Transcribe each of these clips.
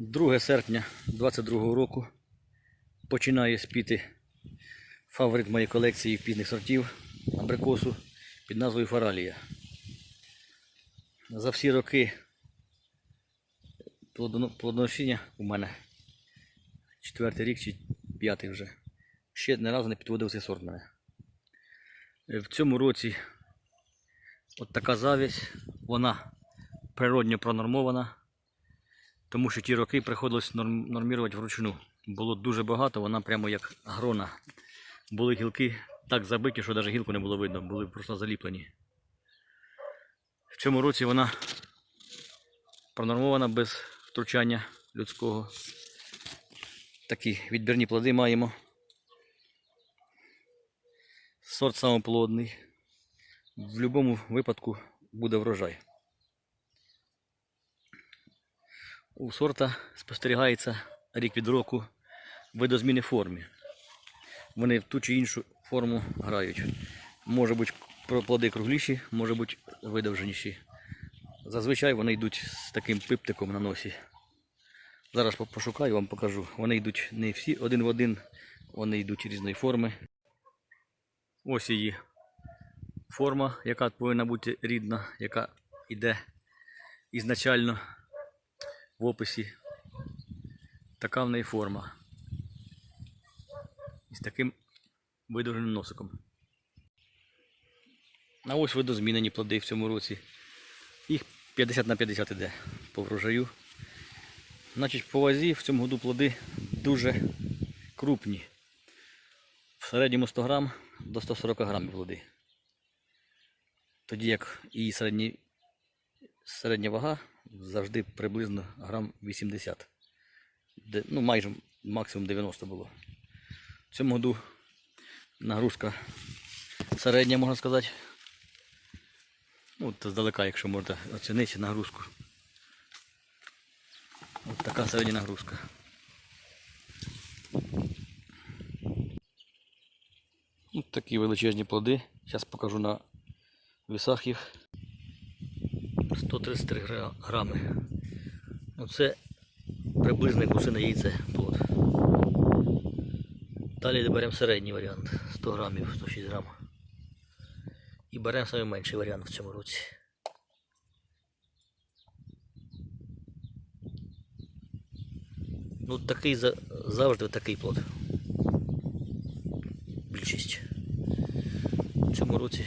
2 серпня 22 року починає спіти фаворит моєї колекції пізних сортів абрикосу під назвою Фаралія. За всі роки плодоно- плодоношіння у мене четвертий рік чи п'ятий вже. Ще ні разу не підводив цей сорт мене. Е, В цьому році от така завість, вона природньо пронормована, тому що ті роки приходилось норм, нормувати вручну. Було дуже багато, вона прямо як грона. Були гілки так забиті, що навіть гілку не було видно, були просто заліплені. В цьому році вона пронормована без втручання людського. Такі відбірні плоди маємо. Сорт самоплодний. В будь-якому випадку буде врожай. У сорта спостерігається рік від року видозміни в формі. Вони в ту чи іншу форму грають. Може бути плоди кругліші, може бути видовженіші. Зазвичай вони йдуть з таким пиптиком на носі. Зараз по- пошукаю, вам покажу. Вони йдуть не всі один в один, вони йдуть різної форми. Ось її форма, яка повинна бути рідна, яка йде ізначально в описі. Така в неї форма. І з таким видовженим носиком. А ось видозмінені плоди в цьому році. Їх 50 на 50 іде по врожаю. Значить, по вазі в цьому году плоди дуже крупні. В середньому 100 грам до 140 грамів плоди. Тоді як і середні, середня вага завжди приблизно грам 80. Де, ну, майже максимум 90 було. В цьому году нагрузка середня, можна сказати. Ну, от здалека, якщо можна оцінити нагрузку. Ось така середня нагрузка. Ось такі величезні плоди. Зараз покажу на вісах їх. 133 грами. Оце приблизно як гусине яйце плод. Далі беремо середній варіант 100 грамів, 106 грам. І беремо найменший варіант в цьому році. Ну такий завжди такий плод. Більшість. В цьому році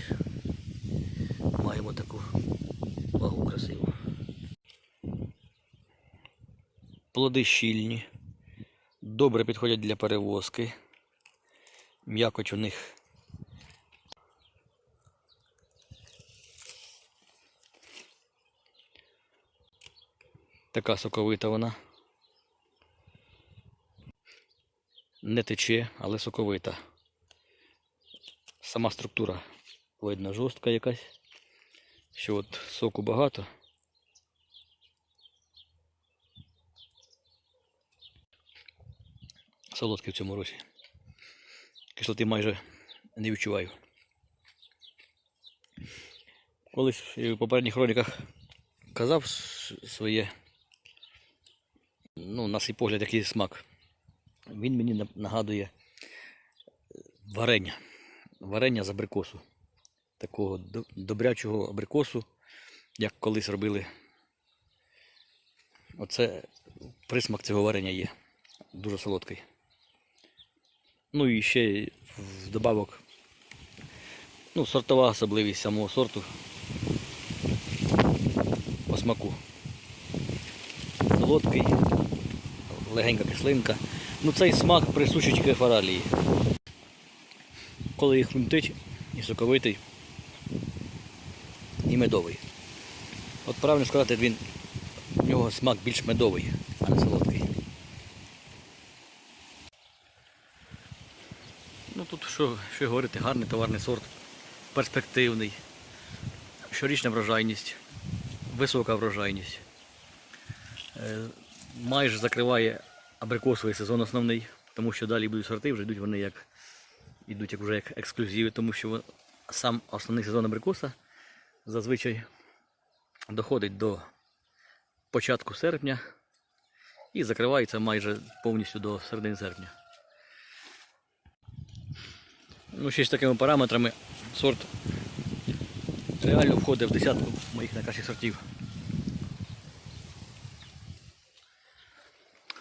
Плоди щільні, добре підходять для перевозки. М'якоть у них така соковита вона. Не тече, але соковита. Сама структура видно жорстка якась. Що от соку багато. Солодкий в цьому році. Кислоти майже не відчуваю. Колись в попередніх роликах казав своє, ну, на свій погляд, який смак. Він мені нагадує е, варення. Варення з абрикосу. Такого добрячого абрикосу, як колись робили. Оце присмак цього варення є. Дуже солодкий. Ну і ще в добавок ну, сортова особливість самого сорту по смаку. Солодкий, легенька кислинка. Ну цей смак присущий тільки фаралії. Коли їх хрумтить і соковитий, і медовий. От правильно сказати, він, в нього смак більш медовий, а не солодкий. Тут що, що говорити, гарний товарний сорт, перспективний, щорічна врожайність, висока врожайність. Е, майже закриває абрикосовий сезон основний, тому що далі будуть сорти, вже йдуть вони як йдуть як вже як ексклюзиви, тому що сам основний сезон абрикоса зазвичай доходить до початку серпня і закривається майже повністю до середини серпня. Ну, ще з такими параметрами сорт реально входить в десятку моїх найкращих сортів.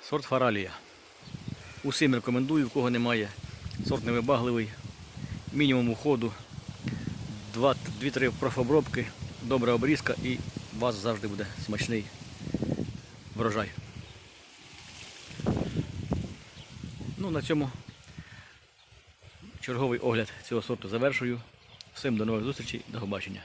Сорт Фаралія. Усім рекомендую, в кого немає. Сорт невибагливий, мінімум уходу, 2-3 профобробки, добра обрізка і у вас завжди буде смачний врожай. Ну, на цьому черговий огляд цього сорту завершую. Всім до нових зустрічей, до побачення.